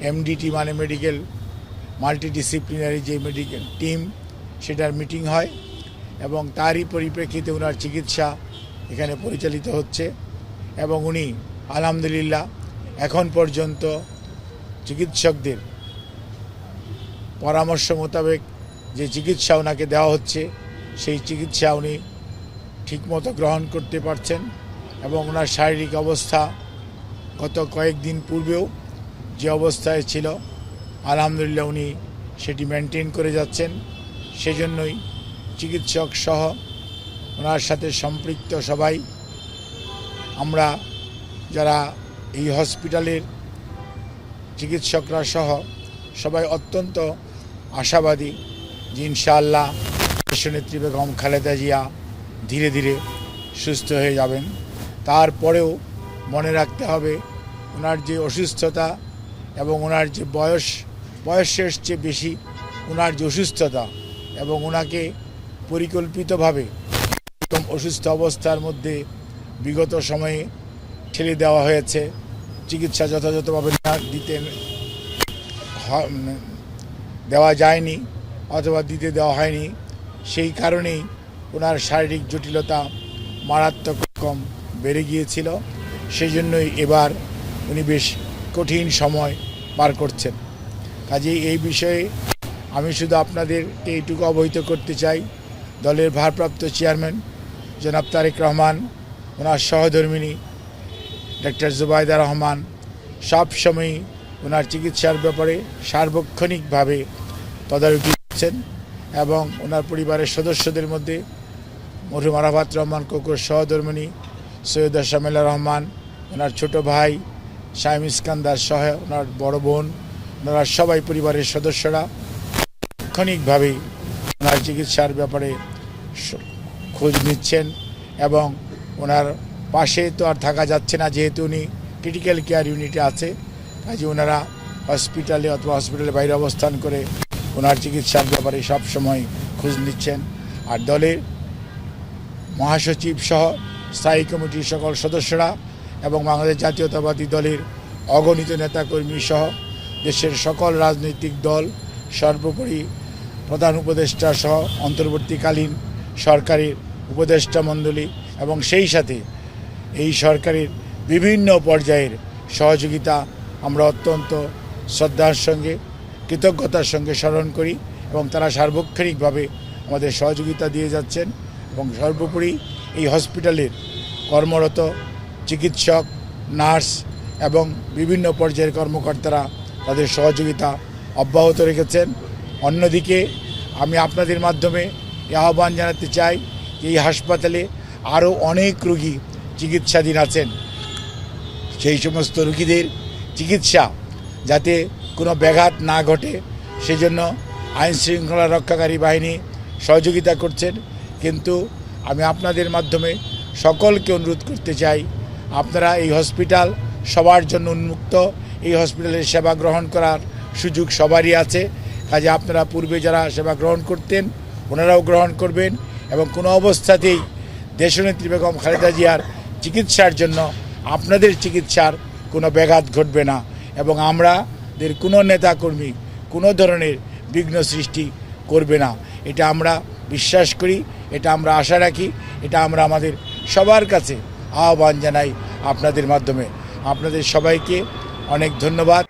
MDT মানে medical multidisciplinary যে medical team সেটার মিটিং হয় এবং তারই পরিপ্রেক্ষিতে ওনার চিকিৎসা এখানে পরিচালিত হচ্ছে এবং উনি আলহামদুলিল্লাহ এখন পর্যন্ত চিকিৎসকদের পরামর্শ মোতাবেক যে চিকিৎসা ওনাকে দেওয়া হচ্ছে, সেই চিকিৎসা উনি ঠিকমতো গ্রহণ করতে পারছেন এবং ওনার শারীরিক অবস্থা গত কয়েকদিন পূর্বেও যে অবস্থায় ছিল, আলহামদুলিল্লাহ উনি সেটি মেনটেন করে যাচ্ছেন। সেজন্যই চিকিৎসক সহ ওনার সাথে সম্পৃক্ত সবাই। আমরা যারা এই হসপিটালের চিকিৎসকরা সহ সবাই অত্যন্ত আশাবাদী যে ইনশাআল্লাহ দেশনেত্রী বেগম খালেদা জিয়া ধীরে ধীরে সুস্থ হয়ে যাবেন। তারপরেও মনে রাখতে হবে, ওনার যে অসুস্থতা এবং ওনার যে বয়স, বয়সের চেয়ে বেশি ওনার যে অসুস্থতা এবং ওনাকে পরিকল্পিতভাবে এরকম অসুস্থ অবস্থার মধ্যে বিগত সময়ে ঠেলে দেওয়া হয়েছে। চিকিৎসা যথাযথভাবে না দিতে দেওয়া যায়নি অথবা দিতে দেওয়া হয়নি। সেই কারণেই ওনার শারীরিক জটিলতা মারাত্মক রকম বেড়ে গিয়েছিল। সেই জন্যই এবার উনি বেশ কঠিন সময় পার করছেন। কাজেই এই বিষয়ে আমি শুধু আপনাদেরকে এইটুকু অবহিত করতে চাই। দলের ভারপ্রাপ্ত চেয়ারম্যান জনাব তারেক রহমান, ওনার সহধর্মিনী ডক্টর জুবাইদা রহমান সবসময়ই ওনার চিকিৎসার ব্যাপারে সার্বক্ষণিকভাবে তদারকি করছেন এবং ওনার পরিবারের সদস্যদের মধ্যে মরহুম আরাফাত রহমান, কোকর সহধর্মিনী সৈয়দ শামিলা রহমান, ওনার ছোট ভাই শাহিম ইস্কান্দার সহ ওনার বড় বোন, ওনারা সবাই পরিবারের সদস্যরা। তাৎক্ষণিকভাবেই ওনার চিকিৎসার ব্যাপারে খোঁজ নিচ্ছেন এবং ওনার পাশে তো আর থাকা যাচ্ছে না যেহেতু উনি ক্রিটিক্যাল কেয়ার ইউনিটে আছে। কাজে ওনারা হসপিটালে অথবা হসপিটালের বাইরে অবস্থান করে ওনার চিকিৎসার ব্যাপারে সব সময় খোঁজ নিচ্ছেন। আর দলের মহাসচিব সহ স্থায়ী কমিটির সকল সদস্যরা এবং বাংলাদেশ জাতীয়তাবাদী দলের অগণিত নেতাকর্মী সহ দেশের সকল রাজনৈতিক দল, সর্বোপরি প্রধান উপদেষ্টা সহ অন্তর্বর্তীকালীন সরকারের উপদেষ্টা মণ্ডলী এবং সেই সাথে এই সরকারের বিভিন্ন পর্যায়ের সহযোগিতা আমরা অত্যন্ত শ্রদ্ধার সঙ্গে, কৃতজ্ঞতার সঙ্গে স্মরণ করি এবং তারা সার্বক্ষণিকভাবে আমাদের সহযোগিতা দিয়ে যাচ্ছেন এবং সর্বোপরি এই হসপিটালের কর্মরত চিকিৎসক, নার্স এবং বিভিন্ন পর্যায়ের কর্মকর্তারা তাদের সহযোগিতা অব্যাহত রেখেছেন। অন্যদিকে আমি আপনাদের মাধ্যমে আহ্বান জানাতে চাই যে এই হাসপাতালে আরও অনেক রুগী চিকিৎসাধীন আছেন। সেই সমস্ত রুগীদের চিকিৎসা যাতে কোনো ব্যাঘাত না ঘটে, সেজন্য আইন শৃঙ্খলা রক্ষাকারী বাহিনী সহযোগিতা করছেন। কিন্তু আমি আপনাদের মাধ্যমে সকলকে অনুরোধ করতে চাই আপনারা এই হসপিটাল সবার জন্য উন্মুক্ত। এই হসপিটালের সেবা গ্রহণ করার সুযোগ সবারই আছে। কাজে আপনারা পূর্বে যারা সেবা গ্রহণ করতেন, ওনারাও গ্রহণ করবেন এবং কোনো অবস্থাতেই দেশনেত্রী বেগম খালেদা জিয়ার চিকিৎসার জন্য আপনাদের চিকিৎসার কোনো ব্যাঘাত ঘটবে না এবং আমাদের কোনো নেতাকর্মী কোনো ধরনের বিঘ্ন সৃষ্টি করবে না। এটা আমরা বিশ্বাস করি, এটা আমরা আশা রাখি, এটা আমরা আমাদের সবার কাছে আহ্বান জানাই আপনাদের মাধ্যমে। আপনাদের সবাইকে অনেক ধন্যবাদ।